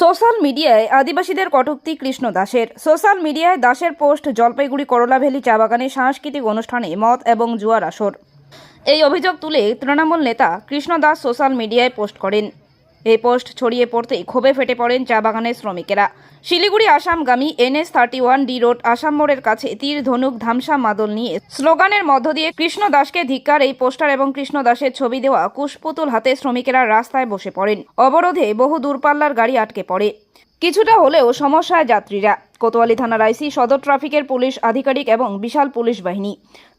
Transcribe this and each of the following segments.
Social মিডিয়ায় আদিবাসীদের কটূক্তি কৃষ্ণ দাসের। সোশ্যাল মিডিয়ায় দাসের পোস্ট, জলপাইগুড়ি করলা ভ্যালি চা বাগানে সাংস্কৃতিক অনুষ্ঠানে মদ এবং জুয়ার আসর। এই অভিযোগ তুলে তৃণমূল নেতা কৃষ্ণ দাস সোশ্যাল মিডিয়ায় পোস্ট করেন। এই পোস্ট ছড়িয়ে পড়তেই ক্ষোভে ফেটে পড়েন চা বাগানের শ্রমিকেরা। Siliguri আসামগামী NS thirty one D road, Assam মোড়ের কাছে তীর, ধনুক, ধামসা মাদল নিয়ে স্লোগানের মধ্য দিয়ে কৃষ্ণ দাসকে ধিক্কার, এই পোস্টার এবং কৃষ্ণ দাসের ছবি দেওয়া কুশপুতুল হাতে শ্রমিকেরা রাস্তায় বসে পড়েন। অবরোধে বহু দূরপাল্লার গাড়ি আটকে পড়ে। কিছুটা হলেও সমস্যায় যাত্রীরা কোতোয়ালি থানার আইসি, সদর ট্রাফিকের পুলিশ আধিকারিক এবং বিশাল পুলিশ বাহিনী।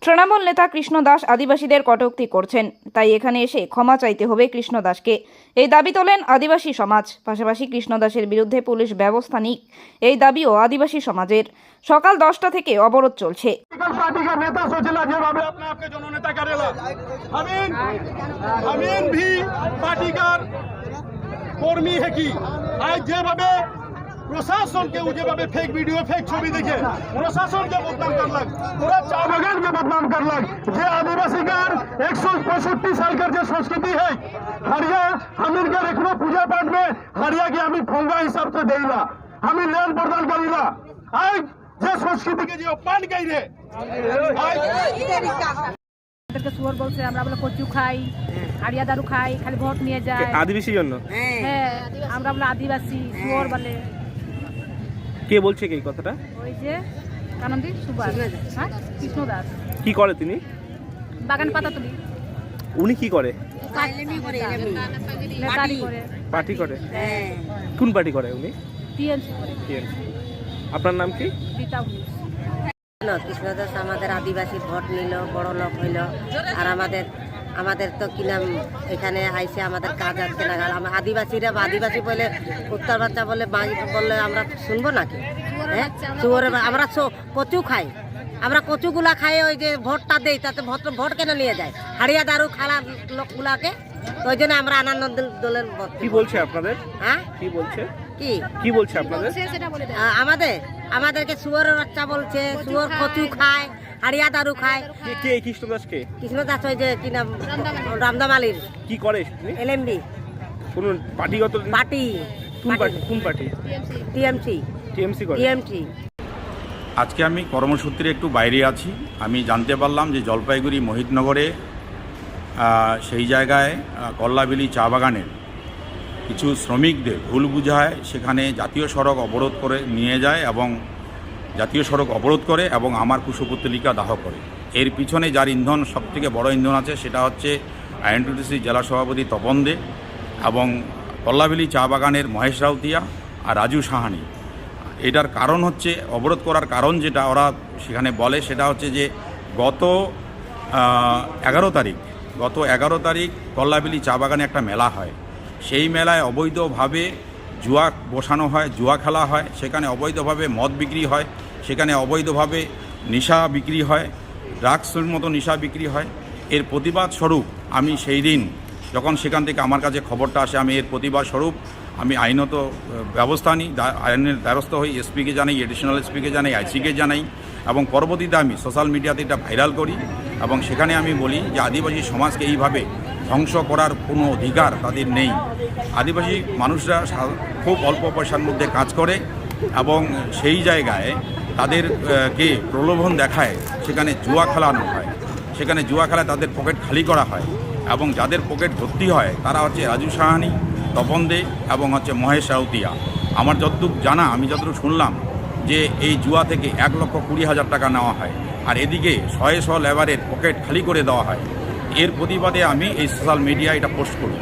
তৃণমূল নেতা কৃষ্ণ দাস আদিবাসীদের কটোক্তি করছেন। তাই এখানে এসে ক্ষমা চাইতে হবে কৃষ্ণ দাসকে। এই দাবি তোলেন আদিবাসী সমাজ। পাশাপাশি কৃষ্ণ দাসের বিরুদ্ধে পুলিশ ব্যবস্থা নিক। এই দাবিও আদিবাসী সমাজের। সকাল দশটা থেকে অবরোধ চলছে। কর্মী है कि যেভাবে প্রশাসনকেও যেভাবে ফেক ভিডিও ফেক ছবি দেখে প্রশাসনকে বদনাম করলাম। ওরা চা বাগানকে বদনাম করলাম। যে আদিবাসীকার একশো পঁয়ষট্টি সালকার যে সংস্কৃতি হয় হারিয়া আমিরকার এখনও পূজা পাঠ হারিয়াকে আমি ফঙ্গা হিসাব তো দেই না। আমি লেন প্রদান করি না। আজ যে সংস্কৃতিকে যে অপমান করি আমরা বলে কচু খাই হাড়িয়া দারু খাই খালি ভোট নিয়ে যায়। আদিবাসী জন্য? হ্যাঁ আমরা বলে আদিবাসী বলে। কে বলছে কি এই কথাটা? ওই যে কানন্দি সুভাষ হ্যাঁ কৃষ্ণ দাস কি করে তিনি? বাগান পাতা তুলি। উনি কি করে? নেতারি করে পার্টি করে। কোন পার্টি করে উনি? আপনার নাম কি? কৃষ্ণদাস আমাদের আদিবাসী ভোট নিল বড় লোক হইল আর আমাদের আমাদের তো কি নাম এখানে আইসে আমাদের কাজ আসছে না আমরা আদিবাসীরা বা আদিবাসী বলে উত্তর বাচ্চা বলে বাঙি বললে আমরা শুনব নাকি? হ্যাঁ? শুয়োরে বা- আমরা কচু খাই। আমরা কচুগুলা খাই ওই যে ভোটটা দেই তাতে ভোট ভোট কেন নিয়ে যায়? হাড়িয়া দারু খালা লোকগুলাকে ওই জন্য আমরা আনন্দ দলের কি। বলছে আপনাদের? হ্যাঁ? কি বলছে? কি? কি বলছে আপনাদের? আমাদের আমাদেরকে শুয়োরের বাচ্চা বলছে শুয়োর কচু খায়। হাড়িয়া দারু খায়। কে কে এই কৃষ্ণ দাস কে কৃষ্ণ দাস ওই যে কি নাম? রামদামালির। কি করে এলএমবি কোন পার্টিগত পার্টি। কোন পার্টি। কোন পার্টি? টিএমসি টিএমসি করে। টিএমসি আজকে আমি কর্মসূত্রে একটু বাইরে আছি। আমি জানতে পারলাম যে জলপাইগুড়ি মোহিতনগরে সেই জায়গায় কল্লাবেলি চা বাগানের কিছু শ্রমিকদের ভুল বুঝায় সেখানে জাতীয় সড়ক অবরোধ করে নিয়ে যায় এবং জাতীয় সড়ক অবরোধ করে এবং আমার কুশপুত্তলিকা দাহ করে। এর পিছনে যার ইন্ধন সবথেকে বড় ইন্ধন আছে সেটা হচ্ছে আইএনটিসি জেলা সভাপতি তপন দে এবং কল্লাবেলি চা বাগানের মহেশ রাউতিয়া আর রাজু সাহানি। এটার কারণ হচ্ছে, অবরোধ করার কারণ যেটা ওরা সেখানে বলে, সেটা হচ্ছে যে গত এগারো তারিখ, গত এগারো তারিখ কল্লাবিলি চা বাগানে একটা মেলা হয়। সেই মেলায় অবৈধভাবে জুয়া বসানো হয়, জুয়া খেলা হয়, সেখানে অবৈধভাবে মদ বিক্রি হয়, সেখানে অবৈধভাবে নেশা বিক্রি হয় ড্রাগসের মতো নেশা বিক্রি হয়। এর প্রতিবাদ স্বরূপ আমি সেই দিন যখন সেখান থেকে আমার কাছে খবরটা আসে, আমি এর প্রতিবাদ স্বরূপ আমি আইনত ব্যবস্থা নিই আইনের দ্বারস্থ হই, এসপিকে জানাই, এডিশনাল এসপিকে জানাই, আইসিকে জানাই এবং পরবর্তীতে আমি সোশ্যাল মিডিয়াতে এটা ভাইরাল করি এবং সেখানে আমি বলি যে আদিবাসী সমাজকে এইভাবে ধ্বংস করার কোনো অধিকার তাদের নেই। আদিবাসী মানুষরা খুব অল্প পয়সার মধ্যে কাজ করে এবং সেই জায়গায় তাদেরকে প্রলোভন দেখায়, সেখানে জুয়া খেলানো হয়। সেখানে জুয়া খেলায় তাদের পকেট খালি করা হয় এবং যাদের পকেট ভর্তি হয়, তারা হচ্ছে রাজু সাহানি, তপন দে এবং হচ্ছে মহেশ রাউতিয়া। আমার যতটুকু জানা, আমি যতটুকু শুনলাম যে এই জুয়া থেকে এক লক্ষ কুড়ি হাজার টাকা নেওয়া হয়। আর এদিকে শয়ে শ লেবারের পকেট খালি করে দেওয়া হয়। এর প্রতিবাদে আমি এই সোশ্যাল মিডিয়া এটা পোস্ট করি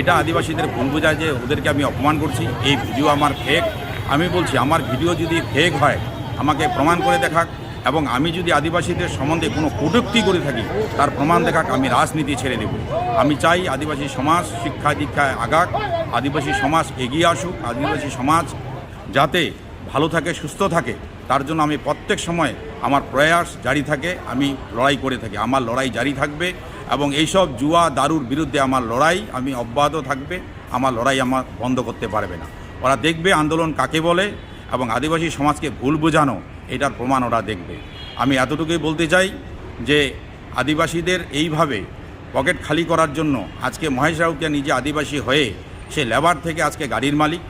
এটা আদিবাসীদের ভুল বোঝায় যে ওদেরকে আমি অপমান করছি, এই ভিডিও আমার ফেক আমি বলছি, আমার ভিডিও যদি ফেক হয়, আমাকে প্রমাণ করে দেখাক এবং আমি যদি আদিবাসীদের সম্বন্ধে কোনো কটূক্তি করে থাকি, তার প্রমাণ দেখাক, আমি রাজনীতি ছেড়ে দেব। আমি চাই আদিবাসী সমাজ শিক্ষা দীক্ষায় আগাক, আদিবাসী সমাজ এগিয়ে আসুক, আদিবাসী সমাজ যাতে ভালো থাকে, সুস্থ থাকে, তার জন্য আমি প্রত্যেক সময় আমার প্রয়াস জারি থাকে, আমি লড়াই করে থাকি। আমার লড়াই জারি থাকবে এবং এইসব জুয়া দারুর বিরুদ্ধে আমার লড়াই, আমি অব্যাহত থাকবে, আমার লড়াই আমার বন্ধ করতে পারবে না। ওরা দেখবে আন্দোলন কাকে বলে এবং আদিবাসী সমাজকে ভুল বোঝানো, এটার প্রমাণ ওরা দেখবে। আমি এতটুকুই বলতে চাই যে আদিবাসীদের এইভাবে পকেট খালি করার জন্য আজকে মহেশ রাউতিয়া নিজে আদিবাসী হয়ে সে লেবার থেকে আজকে গাড়ির মালিক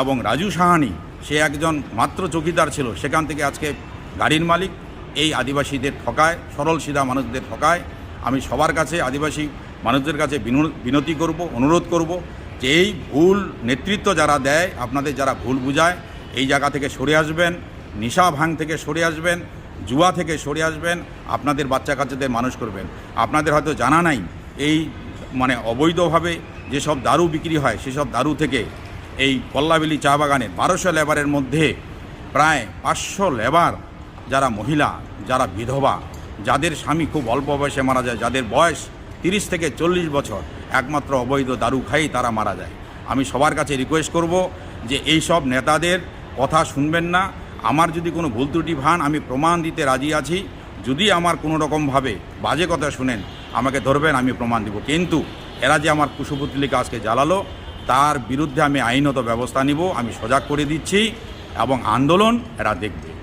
এবং রাজু সাহানি সে একজন মাত্র চৌকিদার ছিল। সেখান থেকে আজকে গাড়ির মালিক, এই আদিবাসীদের ঠকায়, সরল সিধা মানুষদের ঠকায়। আমি সবার কাছে আদিবাসী মানুষদের কাছে বিনো- বিনতি করব, অনুরোধ করব যে এই ভুল নেতৃত্ব যারা দেয়, আপনাদের যারা ভুল বুঝায়, এই জায়গা থেকে সরে আসবেন, নিশা ভাঙ থেকে সরে আসবেন, জুয়া থেকে সরে আসবেন, আপনাদের বাচ্চা কাচ্চাদের মানুষ করবেন। আপনাদের হয়তো জানা নাই, এই মানে অবৈধভাবে যেসব দারু বিক্রি হয়, সেসব দারু থেকে এই কল্লাবেলি চা বাগানে বারোশো লেবারের মধ্যে প্রায় পাঁচশো লেবার যারা মহিলা, যারা বিধবা, যাদের স্বামী খুব অল্প বয়সে মারা যায়, যাদের বয়স তিরিশ থেকে চল্লিশ বছর, একমাত্র অবৈধ দারু খাই তারা মারা যায়। আমি সবার কাছে রিকোয়েস্ট করব যে এই সব নেতাদের কথা শুনবেন না। আমার যদি কোনো ভুল ত্রুটি ভান, আমি প্রমাণ দিতে রাজি আছি। যদি আমার কোনো রকমভাবে বাজে কথা শুনেন, আমাকে ধরবেন, আমি প্রমাণ দিব। কিন্তু এরা যে আমার কুশপুতলিকা আজকে জ্বালালো তার বিরুদ্ধে আমি আইনত ব্যবস্থা নিব আমি সজাগ করে দিচ্ছি এবং আন্দোলন এরা দেখবে।